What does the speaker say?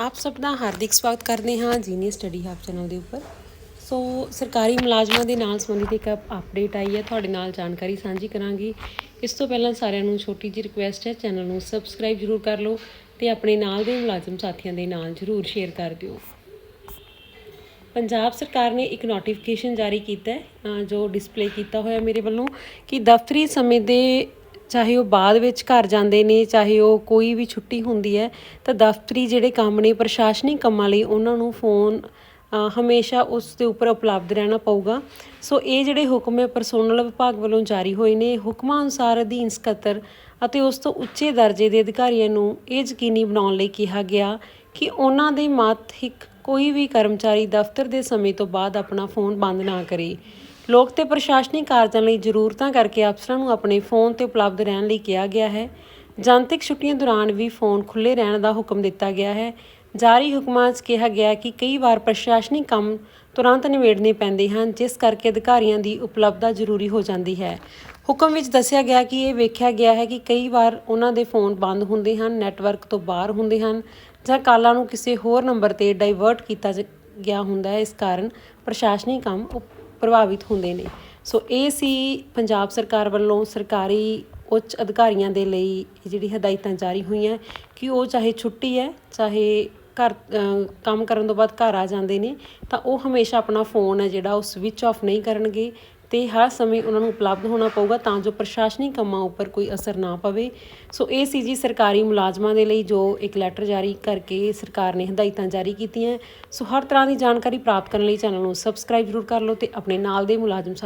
ਆਪ ਸਭ ਦਾ ਹਾਰਦਿਕ ਸਵਾਗਤ ਕਰਦੇ ਹਾਂ ਜੀਨੀਅਸ ਸਟੱਡੀ ਹੱਬ ਚੈਨਲ ਦੇ ਉੱਪਰ। ਸੋ ਸਰਕਾਰੀ ਮੁਲਾਜ਼ਮਾਂ ਦੇ ਨਾਲ ਸੰਬੰਧਿਤ ਇੱਕ ਅਪਡੇਟ ਆਈ ਹੈ, ਤੁਹਾਡੇ ਨਾਲ ਜਾਣਕਾਰੀ ਸਾਂਝੀ ਕਰਾਂਗੀ। ਇਸ ਤੋਂ ਪਹਿਲਾਂ ਸਾਰਿਆਂ ਨੂੰ ਛੋਟੀ ਜਿਹੀ ਰਿਕੁਐਸਟ ਹੈ, ਚੈਨਲ ਨੂੰ ਸਬਸਕ੍ਰਾਈਬ ਜ਼ਰੂਰ ਕਰ ਲਓ ਤੇ ਆਪਣੇ ਨਾਲ ਦੇ ਮੁਲਾਜ਼ਮ ਸਾਥੀਆਂ ਦੇ ਨਾਲ ਜ਼ਰੂਰ ਸ਼ੇਅਰ ਕਰ ਦਿਓ। ਪੰਜਾਬ ਸਰਕਾਰ ਨੇ ਇੱਕ ਨੋਟੀਫਿਕੇਸ਼ਨ ਜਾਰੀ ਕੀਤਾ ਹੈ ਜੋ ਡਿਸਪਲੇ ਕੀਤਾ ਹੋਇਆ ਮੇਰੇ ਵੱਲੋਂ ਕਿ ਦਫ਼ਤਰੀ ਸਮੇਂ ਦੇ ਚਾਹੇ ਉਹ ਬਾਅਦ ਵਿੱਚ ਘਰ ਜਾਂਦੇ ਨੇ, ਚਾਹੇ ਉਹ ਕੋਈ ਵੀ ਛੁੱਟੀ ਹੁੰਦੀ ਹੈ, ਤਾਂ ਦਫ਼ਤਰੀ ਜਿਹੜੇ ਕੰਮ ਨੇ, ਪ੍ਰਸ਼ਾਸਨਿਕ ਕੰਮਾਂ ਲਈ ਉਹਨਾਂ ਨੂੰ ਫੋਨ ਹਮੇਸ਼ਾ ਉਸ ਦੇ ਉੱਪਰ ਉਪਲਬਧ ਰਹਿਣਾ ਪਊਗਾ। ਸੋ ਇਹ ਜਿਹੜੇ ਹੁਕਮ ਹੈ, ਪਰਸੋਨਲ ਵਿਭਾਗ ਵੱਲੋਂ ਜਾਰੀ ਹੋਏ ਨੇ। ਹੁਕਮਾਂ ਅਨੁਸਾਰ ਅਧੀਨ ਸਕੱਤਰ ਅਤੇ ਉਸ ਤੋਂ ਉੱਚੇ ਦਰਜੇ ਦੇ ਅਧਿਕਾਰੀਆਂ ਨੂੰ ਇਹ ਯਕੀਨੀ ਬਣਾਉਣ ਲਈ ਕਿਹਾ ਗਿਆ ਕਿ ਉਹਨਾਂ ਦੇ ਮਾਤਹਿਕ ਕੋਈ ਵੀ ਕਰਮਚਾਰੀ ਦਫ਼ਤਰ ਦੇ ਸਮੇਂ ਤੋਂ ਬਾਅਦ ਆਪਣਾ ਫੋਨ ਬੰਦ ਨਾ ਕਰੇ। ਲੋਕ ਤੇ ਪ੍ਰਸ਼ਾਸਨਿਕ ਕਾਰਜਾਂ ਲਈ ਜ਼ਰੂਰਤਾਂ ਕਰਕੇ ਅਫਸਰਾਂ ਨੂੰ ਆਪਣੇ ਫੋਨ ਤੇ ਉਪਲਬਧ ਰਹਿਣ ਲਈ ਕਿਹਾ ਗਿਆ ਹੈ। ਜਨਤਕ ਛੁੱਟੀਆਂ ਦੌਰਾਨ ਵੀ ਫੋਨ ਖੁੱਲ੍ਹੇ ਰਹਿਣ ਦਾ ਹੁਕਮ ਦਿੱਤਾ ਗਿਆ ਹੈ। ਜਾਰੀ ਹੁਕਮਾਂ 'ਚ ਕਿਹਾ ਗਿਆ ਕਿ ਕਈ ਵਾਰ ਪ੍ਰਸ਼ਾਸਨਿਕ ਕੰਮ ਤੁਰੰਤ ਨਿਬੇੜਨੇ ਪੈਂਦੇ ਹਨ, ਜਿਸ ਕਰਕੇ ਅਧਿਕਾਰੀਆਂ ਦੀ ਉਪਲਬਧਤਾ ਜ਼ਰੂਰੀ ਹੋ ਜਾਂਦੀ ਹੈ। ਹੁਕਮ ਵਿੱਚ ਦੱਸਿਆ ਗਿਆ ਕਿ ਇਹ ਵੇਖਿਆ ਗਿਆ ਹੈ ਕਿ ਕਈ ਵਾਰ ਉਹਨਾਂ ਦੇ ਫੋਨ ਬੰਦ ਹੁੰਦੇ ਹਨ, ਨੈਟਵਰਕ ਤੋਂ ਬਾਹਰ ਹੁੰਦੇ ਹਨ ਜਾਂ ਕਾਲਾਂ ਨੂੰ ਕਿਸੇ ਹੋਰ ਨੰਬਰ ਤੇ ਡਾਈਵਰਟ ਕੀਤਾ ਜ- ਗਿਆ ਹੁੰਦਾ ਹੈ। ਇਸ ਕਾਰਨ ਪ੍ਰਸ਼ਾਸਨਿਕ ਕੰਮ ਉਪ- ਪ੍ਰਭਾਵਿਤ ਹੁੰਦੇ ਨੇ। ਸੋ ਇਹ ਸੀ ਪੰਜਾਬ ਸਰਕਾਰ ਵੱਲੋਂ ਸਰਕਾਰੀ ਉੱਚ ਅਧਿਕਾਰੀਆਂ ਦੇ ਲਈ ਜਿਹੜੀ ਹਦਾਇਤਾਂ ਜਾਰੀ ਹੋਈਆਂ ਕਿ ਉਹ ਚਾਹੇ ਛੁੱਟੀ ਹੈ, ਚਾਹੇ ਘਰ ਕੰਮ ਕਰਨ ਤੋਂ ਬਾਅਦ ਘਰ ਆ ਜਾਂਦੇ ਨੇ, ਤਾਂ ਉਹ ਹਮੇਸ਼ਾ ਆਪਣਾ ਫੋਨ ਹੈ ਜਿਹੜਾ ਉਹ ਸਵਿਚ ਆਫ ਨਹੀਂ ਕਰਨਗੇ। ਤੇ ਹਰ ਸਮੇਂ ਉਹਨਾਂ ਨੂੰ ਉਪਲਬਧ ਹੋਣਾ ਪਊਗਾ ਤਾਂ ਜੋ ਪ੍ਰਸ਼ਾਸਨਿਕ ਕੰਮਾਂ ਉੱਪਰ ਕੋਈ ਅਸਰ ਨਾ ਪਵੇ। ਸੋ ਇਹ ਸੀ ਜੀ ਸਰਕਾਰੀ ਮੁਲਾਜ਼ਮਾਂ ਦੇ ਲਈ ਜੋ ਇੱਕ ਲੈਟਰ ਜਾਰੀ ਕਰਕੇ ਸਰਕਾਰ ਨੇ ਹਦਾਇਤਾਂ ਜਾਰੀ ਕੀਤੀਆਂ। ਸੋ ਹਰ ਤਰ੍ਹਾਂ ਦੀ ਜਾਣਕਾਰੀ ਪ੍ਰਾਪਤ ਕਰਨ ਲਈ ਚੈਨਲ ਨੂੰ ਸਬਸਕ੍ਰਾਈਬ ਜ਼ਰੂਰ ਕਰ ਲਓ ਤੇ ਆਪਣੇ ਨਾਲ ਦੇ ਮੁਲਾਜ਼ਮ ਸਾਥੀ